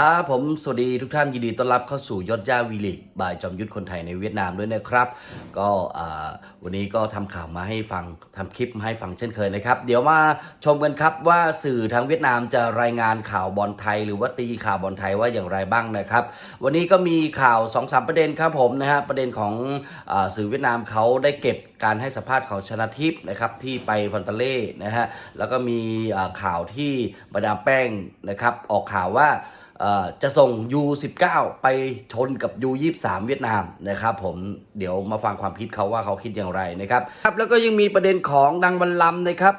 ครับผมสวัสดีทุกท่านยินดีต้อนรับเข้าสู่ยอดย่าวีลิกบายจอมยุทธคนไทยในเวียดนามด้วยนะครับ ก็วันนี้ก็ทำข่าวมาให้ฟังทำคลิปมาให้ฟังเช่นเคยนะครับ เดี๋ยวมาชมกันครับว่าสื่อทางเวียดนามจะรายงานข่าวบอลไทย หรือว่าตีข่าวบอลไทยว่าอย่างไรบ้างนะครับ วันนี้ก็มีข่าว2อสประเด็นครับผมนะฮะประเด็นของอสื่อเวียดนามเขาได้เก็บการให้สัมภาษณ์ของชนะทิพย์นะครับที่ไปฟอนตาเล่นะฮะแล้วก็มีข่าวที่บรรดามแป้งนะครับออกข่าวว่า จะส่ง U19 ไปชนกับ U23 เวียดนามนะครับผมเดี๋ยวมาฟังความคิดเขาว่าเขาคิดอย่างไรนะครับครับแล้วก็ยังมีประเด็นของดังบัลลัมนะครับ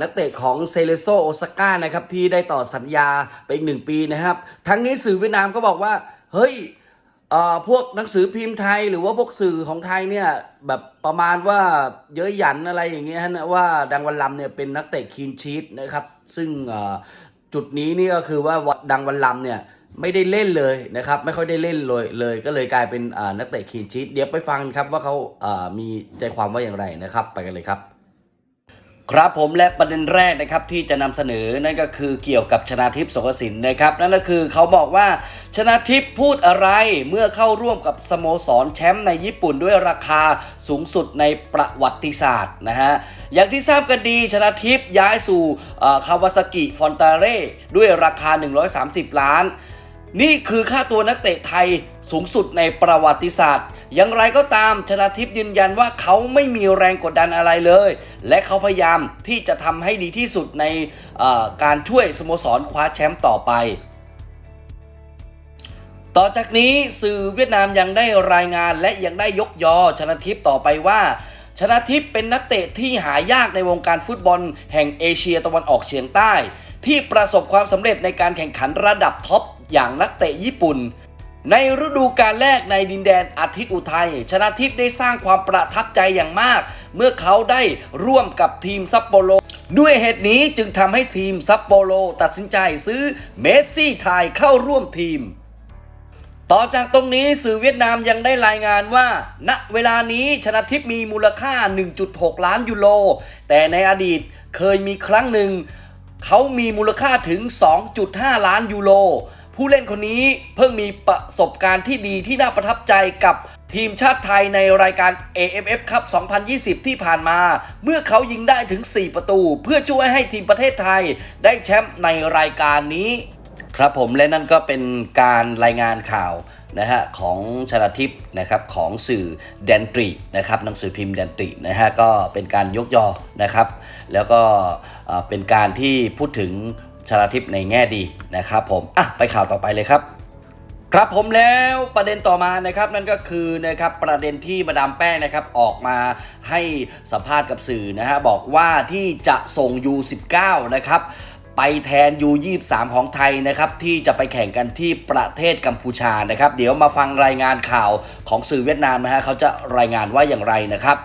นักเตะของเซเลโซโอซาก้านะครับที่ได้ต่อสัญญาไปอีกหนึ่งปีนะครับ ทั้งนี้สื่อเวียดนามก็บอกว่า เฮ้ยพวกหนังสือพิมพ์ไทยหรือว่าพวกสื่อของไทยเนี่ยแบบประมาณว่าเย้ยหยันอะไรอย่างเงี้ยนะว่าดังวันลำเนี่ยเป็นนักเตะคีนชีตนะครับ ซึ่ง จุดนี้นี่ก็คือว่าดังวันลำเนี่ยไม่ได้เล่นเลยนะครับ ไม่ค่อยได้เล่นเลยเลย ก็เลยกลายเป็นนักเตะคีนชีตเดี๋ยวไปฟังครับว่าเขามีใจความว่าอย่างไรนะครับ ไปกันเลยครับ ครับผมและประเด็นแรกนะครับที่จะนำเสนอนั่นก็คือเกี่ยวกับชนาทิพย์สงกสินนะครับนั่นก็คือเขาบอกว่าชนาทิพย์พูดอะไรเมื่อเข้าร่วมกับสโมสรแชมป์ในญี่ปุ่นด้วยราคาสูงสุดในประวัติศาสตร์นะฮะอย่างที่ทราบกันดีชนาทิพย์ย้ายสู่คาวาซากิฟอนตาเร่ด้วยราคา 130 ล้าน นี่คือค่าตัวนักเตะไทยสูงสุดในประวัติศาสตร์ อย่างไรก็ตามชนะทิพย์ยืนยันว่าเขาไม่มีแรงกดดันอะไรเลย และเขาพยายามที่จะทำให้ดีที่สุดในการช่วยสโมสรคว้าแชมป์ต่อไปต่อจากนี้สื่อเวียดนามยังได้รายงานและยังได้ยกยอชนะทิพย์ต่อไปว่า ชนะทิพย์เป็นนักเตะที่หายากในวงการฟุตบอลแห่งเอเชียตะวันออกเฉียงใต้ ที่ประสบความสำเร็จในการแข่งขันระดับท็อปอย่างนักเตะญี่ปุ่น ในฤดูกาลแรกในดินแดนอาทิตย์อุทัย ชนะทิพย์ได้สร้างความประทับใจอย่างมาก เมื่อเขาได้ร่วมกับทีมซัปโปโร ด้วยเหตุนี้จึงทำให้ทีมซัปโปโรตัดสินใจซื้อเมสซี่ไทยเข้าร่วมทีมต่อจากตรงนี้สื่อเวียดนามยังได้รายงานว่า ณเวลานี้ชนะทิพย์มีมูลค่า 1.6 ล้านยูโรแต่ในอดีตเคยมีครั้งหนึ่ง เขามีมูลค่าถึง 2.5 ล้านยูโร ผู้เล่นคนนี้เพิ่งมีประสบการณ์ที่ดีที่น่าประทับใจกับทีมชาติไทยในรายการ AFF ครับ 2020 ที่ผ่านมา เมื่อเขายิงได้ถึง 4 ประตู เพื่อช่วยให้ทีมประเทศไทยได้แชมป์ในรายการนี้ ครับผมและนั่นก็เป็นการรายงานข่าวนะฮะของชนาทิพย์นะครับของสื่อแดนตรีนะครับหนังสือพิมพ์แดนตรีนะฮะก็เป็นการยกยอนะครับ แล้วก็เอ่อเป็นการที่พูดถึง ชนาทิพย์ในแง่ดีนะครับผมอะไปข่าวต่อไปเลยครับ ครับผมแล้วประเด็นต่อมานะครับนั่นก็คือนะครับประเด็นที่มาดามแป้งนะครับออกมาให้สัมภาษณ์กับสื่อนะฮะบอกว่าที่จะส่ง U19 นะครับไปแทน U23 ของไทยนะครับที่จะไปแข่งกันที่ประเทศกัมพูชานะครับ เดี๋ยวมาฟังรายงานข่าวของสื่อเวียดนามนะฮะเขาจะรายงานว่าอย่างไรนะครับ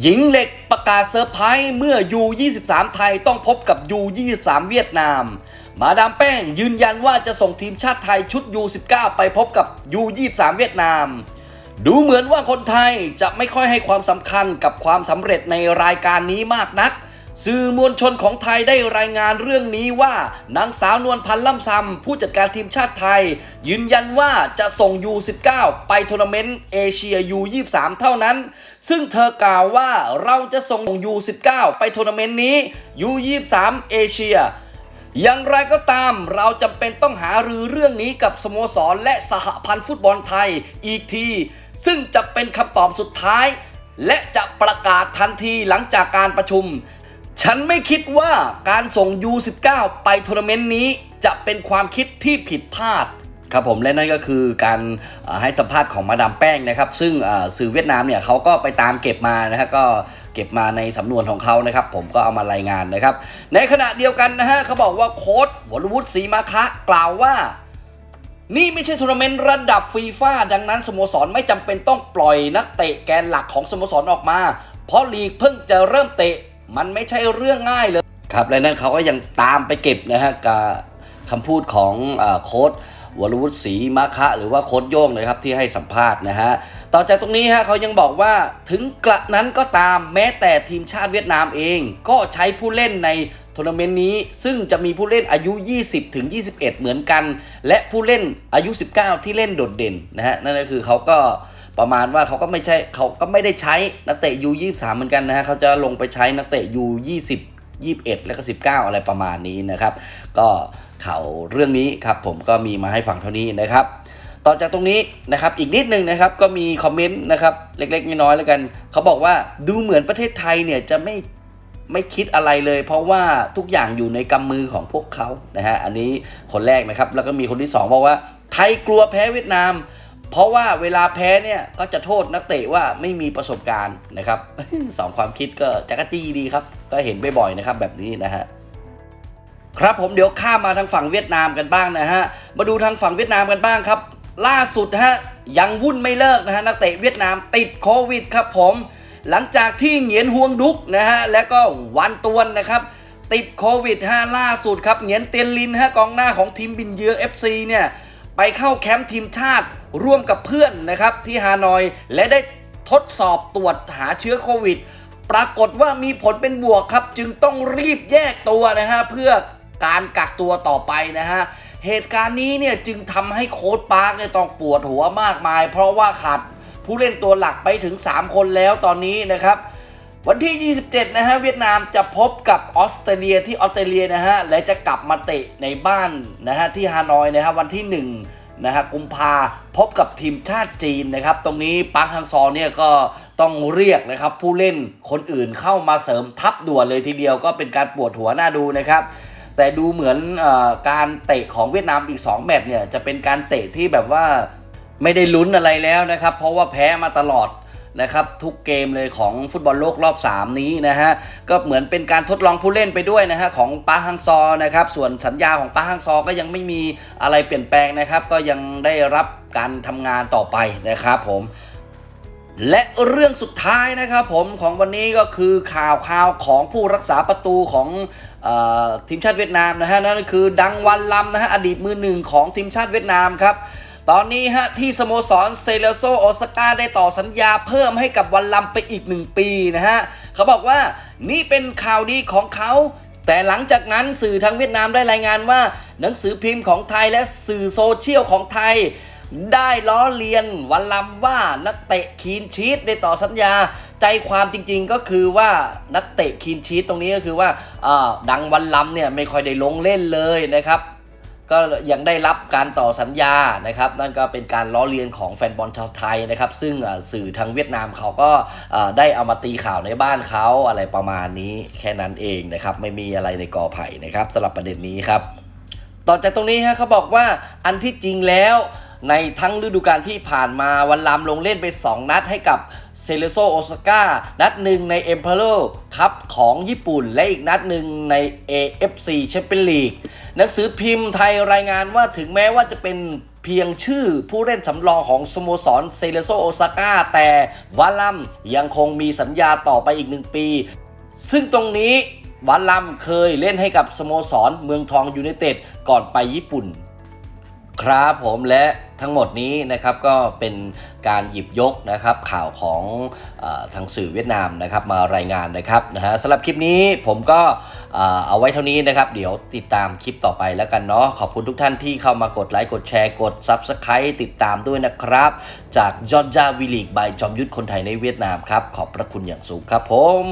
หญิงเหล็กประกาศเซอร์ไพรส์เมื่อ U23 ไทยต้องพบกับ U23 เวียดนาม มาดามแป้งยืนยันว่าจะส่งทีมชาติไทยชุด U19 ไปพบกับ U23 เวียดนาม ดูเหมือนว่าคนไทยจะไม่ค่อยให้ความสำคัญกับความสำเร็จในรายการนี้มากนัก สื่อมวลชนของไทยได้รายงานเรื่องนี้ว่านางสาวนวลพันธ์ล่ำซำผู้จัดการทีมชาติไทย ยืนยันว่าจะส่ง U19 ไปทัวร์นาเมนต์เอเชีย U23 เท่านั้น ซึ่งเธอกล่าวว่าเราจะส่ง U19 ไปทัวร์นาเมนต์นี้ U23 เอเชียอย่างไรก็ตามเราจำเป็นต้องหารือเรื่องนี้กับสโมสรและสหพันธ์ฟุตบอลไทยอีกที ซึ่งจะเป็นคำตอบสุดท้าย และจะประกาศทันทีหลังจากการประชุม ฉันไม่คิดว่าการส่ง U19 ไปทัวร์นาเมนต์นี้ จะเป็นความคิดที่ผิดพลาดครับผมและนั่นก็คือการให้สัมภาษณ์ของมาดามแป้งนะครับ ซึ่งสื่อเวียดนามเนี่ยเขาก็ไปตามเก็บมานะฮะก็เก็บมาในสำนวนของเขานะครับ ผมก็เอามารายงานนะครับ ในขณะเดียวกันนะฮะเขาบอกว่าโค้ดวรวุฒิศรีมาคะกล่าวว่า นี่ไม่ใช่ทัวร์นาเมนต์ระดับฟีฟ่าดังนั้นสโมสรไม่จำเป็นต้องปล่อยนักเตะแกนหลักของสโมสรออกมา เพราะลีกเพิ่งจะเริ่มเตะ มันไม่ใช่เรื่องง่ายเลยครับและนั่นเขาก็ยังตามไปเก็บนะฮะกับคำพูดของอโค้ดวรวุฒิศรีมาคะ หรือว่าโค้ดโย่งนะครับที่ให้สัมภาษณ์นะฮะ ต่อจากตรงนี้ฮะเขายังบอกว่าถึงกระนั้นก็ตามแม้แต่ทีมชาติเวียดนามเอง ก็ใช้ผู้เล่นในทัวร์นาเมนต์นี้ ซึ่งจะมีผู้เล่นอายุ 20 ถึง 21 เหมือนกัน และผู้เล่นอายุ 19 ที่เล่นโดดเด่นนะฮะนั่นก็คือเขาก็ ประมาณว่าเขาก็ไม่ใช่เขาก็ไม่ได้ใช้นักเตะยู23เหมือนกันนะฮะเขาจะลงไปใช้นักเตะยู20 21แล้วก็19อะไรประมาณนี้นะครับ ก็ข่าวเรื่องนี้ครับผมก็มีมาให้ฟังเท่านี้นะครับ ต่อจากตรงนี้นะครับอีกนิดนึงนะครับก็มีคอมเมนต์นะครับเล็กๆน้อยๆแล้วกัน เขาบอกว่าดูเหมือนประเทศไทยเนี่ยจะไม่ไม่คิดอะไรเลย เพราะว่าทุกอย่างอยู่ในกำมือของพวกเขานะฮะอันนี้คนแรกนะครับแล้วก็มีคนที่สองบอกว่าไทยกลัวแพ้เวียดนาม เพราะว่าเวลาแพ้เนี่ยก็จะโทษนักเตะว่าไม่มีประสบการณ์นะครับสองความคิดก็จักรจี้ดีครับ ก็เห็นบ่อยๆนะครับแบบนี้นะฮะครับผมเดี๋ยวข้ามมาทางฝั่งเวียดนามกันบ้างนะฮะมาดูทางฝั่งเวียดนามกันบ้างครับ ล่าสุดฮะยังวุ่นไม่เลิกนะฮะนักเตะเวียดนามติดโควิดครับผมหลังจากที่เหงียนฮวงดุกนะฮะแล้วก็วันตวนนะครับ ติดโควิดฮะล่าสุดครับเหงียนเตียนลินฮะกองหน้าของทีมบินเยือ FC เนี่ยไปเข้าแคมป์ทีมชาติ ร่วมกับเพื่อนนะครับที่ฮานอยและได้ทดสอบตรวจหาเชื้อโควิด ปรากฏว่ามีผลเป็นบวกครับ จึงต้องรีบแยกตัวนะฮะเพื่อการกักตัวต่อไปนะฮะเหตุการณ์นี้เนี่ยจึงทำให้โค้ชปาร์คเนี่ยต้องปวดหัวมากมาย เพราะว่าขาดผู้เล่นตัวหลักไปถึง 3 คนแล้วตอนนี้นะครับ วันที่ 27 นะฮะเวียดนามจะพบกับออสเตรเลียที่ออสเตรเลียนะฮะและจะกลับมาเตะในบ้านนะฮะที่ฮานอยนะฮะวันที่ 1 นะฮะกุมภาพบกับทีมชาติจีนนะครับ ตรงนี้ปังฮังซอเนี่ยก็ต้องเรียกนะครับผู้เล่นคนอื่นเข้ามาเสริมทับด่วนเลยทีเดียวก็เป็นการปวดหัวหน้าดูนะครับ แต่ดูเหมือนอการเตะของเวียดนามอีก 2 แมตช์เนี่ยจะเป็นการเตะที่แบบว่าไม่ได้ลุ้นอะไรแล้วนะครับ เพราะว่าแพ้มาตลอด นะครับทุกเกมเลยของฟุตบอลโลกรอบ 3 นี้นะฮะก็เหมือนเป็นการทดลองผู้เล่นไปด้วยนะฮะของปาฮังซอนะครับส่วนสัญญาของปาฮังซอก็ยังไม่มีอะไรเปลี่ยนแปลงนะครับ ก็ยังได้รับการทำงานต่อไปนะครับผมและเรื่องสุดท้ายนะครับผมของวันนี้ก็คือข่าวข่าวของผู้รักษาประตูของออทีมชาติเวียดนามนะฮะนั่นคือดังวันลำนะฮะอดีตมือหนึ่งของทีมชาติเวียดนามครับ ตอนนี้ฮะที่สโมสรเซเลโซโอซาก้าได้ต่อสัญญาเพิ่มให้กับวันลำไปอีกหนึ่งปีนะฮะ เขาบอกว่านี่เป็นข่าวดีของเขา แต่หลังจากนั้นสื่อทางเวียดนามได้รายงานว่า หนังสือพิมพ์ของไทยและสื่อโซเชียลของไทย ได้ล้อเลียนวันลำว่านักเตะคีนชีตได้ต่อสัญญา ใจความจริงๆก็คือว่านักเตะคีนชีตตรงนี้ก็คือว่าดังวันลำเนี่ยไม่ค่อยได้ลงเล่นเลยนะครับ ก็ยังได้รับการต่อสัญญานะครับ นั่นก็เป็นการล้อเลียนของแฟนบอลชาวไทยนะครับ ซึ่งสื่อทางเวียดนามเขาก็ได้เอามาตีข่าวในบ้านเขาอะไรประมาณนี้แค่นั้นเองนะครับ ไม่มีอะไรในกอไผ่นะครับสำหรับประเด็นนี้ครับ ต่อจากตรงนี้ฮะเขาบอกว่าอันที่จริงแล้วในทั้งฤดูกาลที่ผ่านมาวันลำลงเล่นไป 2 นัดให้กับเซเลโซโอซาก้านัดหนึ่งใน e m p e r o r Cup ของญี่ปุ่น และอีกนัดหนึ่งใน AFC Champions League หนังสือพิมพ์ไทยรายงานว่าถึงแม้ว่าจะเป็นเพียงชื่อผู้เล่นสำรองของสโมสรเซเลโซโอซาก้าแต่วาลัมยังคงมีสัญญาต่อไปอีกหนึ่งปี ซึ่งตรงนี้วาลัมเคยเล่นให้กับสโมสรเมืองทองยูเนเต็ดก่อนไปญี่ปุ่น ครับผมและทั้งหมดนี้นะครับก็เป็นการหยิบยกนะครับข่าวของอทางสื่อเวียดนามนะครับมารายงานนะครับนะฮะสำหรับคลิปนี้ผมก็เอ่อเอาไว้เท่านี้นะครับ เดี๋ยวติดตามคลิปต่อไปแล้วกันเนาะขอบคุณทุกท่านที่เข้ามากดไลค์กดแชร์กด Subscribe ติดตามด้วยนะครับ จากยอดจาวิลีกบายจอมยุทธคนไทยในเวียดนามครับ ขอบพระคุณอย่างสูงครับผม